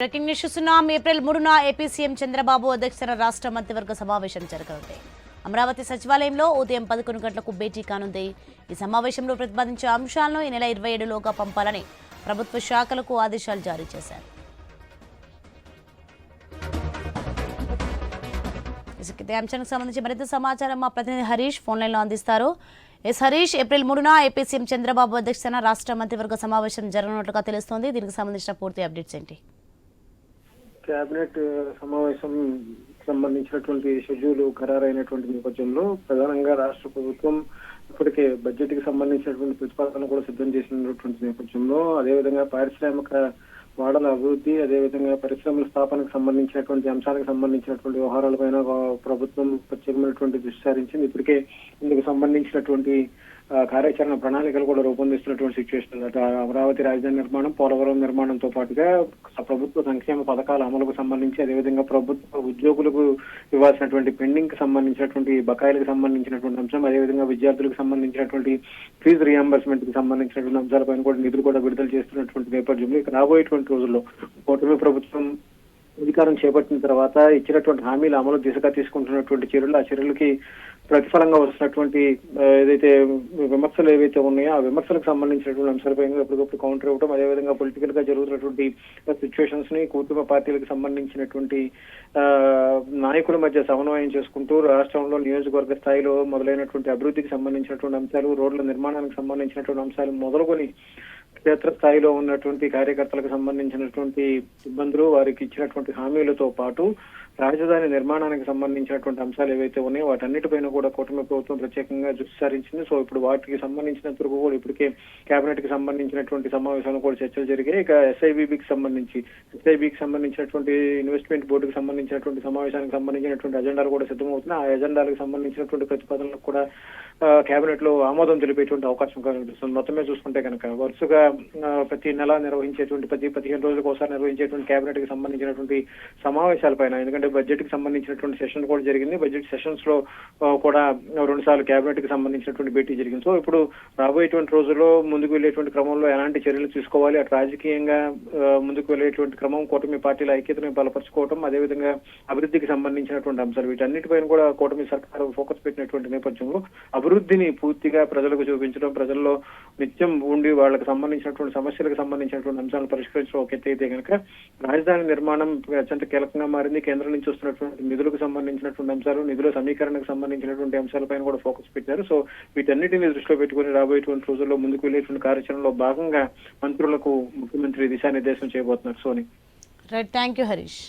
Breaking news చూస్తున్నాం April మూడున AP CM Chandrababu అధ్యక్షతన రాష్ట్ర మంత్రివర్గ సమావేశం జరగనుంది. అమరావతి సచివాలయంలో ఉదయం పదకొండు గంటలకు భేటీ కానుంది. ఈ సమావేశంలో ప్రతిపాదించే అంశాలను ఈ నెల ఇరవై ఏడులోగా పంపాలని ప్రభుత్వ శాఖలకు ఆదేశాలు జారీ చేశారు. ఇదే అంశానికి సంబంధించి మరింత సమాచారం మా ప్రతినిధి హరీష్ ఫోన్ లైన్లో అందిస్తారు. ఎస్ హరీష్ ఏప్రిల్ మూడున ఏపీ సీఎం చంద్రబాబు అధ్యక్షతన రాష్ట్ర మంత్రివర్గ సమావేశం జరగనున్నట్లుగా తెలుస్తోంది. దీనికి సంబంధించిన పూర్తి అప్డేట్స్ ఏంటి? కేబినెట్ సమావేశం సంబంధించినటువంటి షెడ్యూల్ ఖరారైనటువంటి నేపథ్యంలో ప్రధానంగా రాష్ట్ర ప్రభుత్వం ఇప్పటికే బడ్జెట్కి సంబంధించినటువంటి ప్రతిపాదన కూడా సిద్ధం చేసినటువంటి నేపథ్యంలో అదేవిధంగా పారిశ్రామిక వాడల అభివృద్ధి అదేవిధంగా పరిశ్రమల స్థాపనకు సంబంధించినటువంటి అంశాలకు సంబంధించినటువంటి వ్యవహారాలపైన ప్రభుత్వం ప్రత్యేకమైనటువంటి దృష్టి సారించింది. ఇప్పటికే ఇందుకు సంబంధించినటువంటి కార్యాచరణ ప్రణాళికలు కూడా రూపొందిస్తున్నటువంటి సిచ్యువేషన్ అట అమరావతి రాజధాని నిర్మాణం పోలవరం నిర్మాణంతో పాటుగా ప్రభుత్వ సంక్షేమ పథకాల అమలుకు సంబంధించి అదేవిధంగా ప్రభుత్వ ఉద్యోగులకు ఇవ్వాల్సినటువంటి పెండింగ్కి సంబంధించినటువంటి బకాయిలకు సంబంధించినటువంటి అంశం అదేవిధంగా విద్యార్థులకు సంబంధించినటువంటి ఫీజు రియంబర్స్మెంట్కి సంబంధించినటువంటి అంశాలపైన కూడా నిధులు కూడా విడుదల చేస్తున్నటువంటి నేపథ్యంలో ఇక రాబోయేటువంటి రోజుల్లో కూటమి ప్రభుత్వం అధికారం చేపట్టిన తర్వాత ఇచ్చినటువంటి హామీల అమలు దిశగా తీసుకుంటున్నటువంటి చర్యలు ఆ చర్యలకి ప్రతిఫలంగా వస్తున్నటువంటి ఏదైతే విమర్శలు ఏవైతే ఉన్నాయో ఆ విమర్శలకు సంబంధించినటువంటి అంశాలపై ఎప్పటికప్పుడు కౌంటర్ ఇవ్వడం అదేవిధంగా పొలిటికల్గా జరుగుతున్నటువంటి సిచ్యువేషన్స్ని కూటమి పార్టీలకు సంబంధించినటువంటి నాయకుల మధ్య సమన్వయం చేసుకుంటూ రాష్ట్రంలో నియోజకవర్గ స్థాయిలో మొదలైనటువంటి అభివృద్ధికి సంబంధించినటువంటి అంశాలు రోడ్ల నిర్మాణానికి సంబంధించినటువంటి అంశాలు మొదలుకొని క్షేత్ర స్థాయిలో ఉన్నటువంటి కార్యకర్తలకు సంబంధించినటువంటి ఇబ్బందులు వారికి ఇచ్చినటువంటి హామీలతో పాటు రాజధాని నిర్మాణానికి సంబంధించినటువంటి అంశాలు ఏవైతే ఉన్నాయో వాటన్నిటిపైన కూడా కూటమి ప్రభుత్వం ప్రత్యేకంగా దృష్టి సారించింది. సో ఇప్పుడు వాటికి సంబంధించినంత వరకు కూడా ఇప్పటికే కేబినెట్కి సంబంధించినటువంటి సమావేశాలు కూడా చర్చలు జరిగాయి ఇక ఎస్ఐబికి సంబంధించి ఎస్ఐబికి సంబంధించినటువంటి ఇన్వెస్ట్మెంట్ బోర్డుకి సంబంధించినటువంటి సమావేశానికి సంబంధించినటువంటి అజెండాలు కూడా సిద్ధమవుతున్నాయి. ఆ ఎజెండాలకు సంబంధించినటువంటి ప్రతిపాదనలకు కూడా కేబినెట్లో ఆమోదం తెలిపేటువంటి అవకాశం కనిపిస్తుంది. మొత్తమే చూసుకుంటే కనుక వరుసగా ప్రతి నెల నిర్వహించేటువంటి ప్రతి పదిహేను రోజులకు ఒకసారి నిర్వహించేటువంటి కేబినెట్కి సంబంధించినటువంటి సమావేశాలపైన ఎందుకంటే బడ్జెట్కి సంబంధించినటువంటి సెషన్ కూడా జరిగింది. బడ్జెట్ సెషన్స్లో కూడా రెండు సార్లు కేబినెట్కి సంబంధించినటువంటి భేటీ జరిగింది. సో ఇప్పుడు రాబోయేటువంటి రోజుల్లో ముందుకు వెళ్ళేటువంటి క్రమంలో ఎలాంటి చర్యలు తీసుకోవాలి? అటు రాజకీయంగా ముందుకు వెళ్ళేటువంటి క్రమం కూటమి పార్టీల ఐక్యతను బలపరచుకోవడం అదేవిధంగా అభివృద్ధికి సంబంధించినటువంటి అంశాలు వీటన్నిటిపైన కూడా కూటమి సర్కారు ఫోకస్ పెట్టినటువంటి నేపథ్యంలో అభివృద్ధిని పూర్తిగా ప్రజలకు చూపించడం ప్రజల్లో నిత్యం ఉండి వాళ్ళకి సంబంధించినటువంటి సమస్యలకు సంబంధించినటువంటి అంశాలను పరిష్కరించడం ఒక ఎత్తు అయితే కనుక రాజధాని నిర్మాణం అత్యంత కీలకంగా మారింది. కేంద్రం నుంచి వస్తున్నటువంటి నిధులకు సంబంధించినటువంటి అంశాలు నిధుల సమీకరణకు సంబంధించినటువంటి అంశాలపైన కూడా ఫోకస్ పెట్టారు. సో వీటన్నిటిని దృష్టిలో పెట్టుకుని రాబోయేటువంటి రోజుల్లో ముందుకు వెళ్ళేటువంటి కార్యాచరణలో భాగంగా మంత్రులకు ముఖ్యమంత్రి దిశానిర్దేశం చేయబోతున్నారు. Soni. Right thank you Harish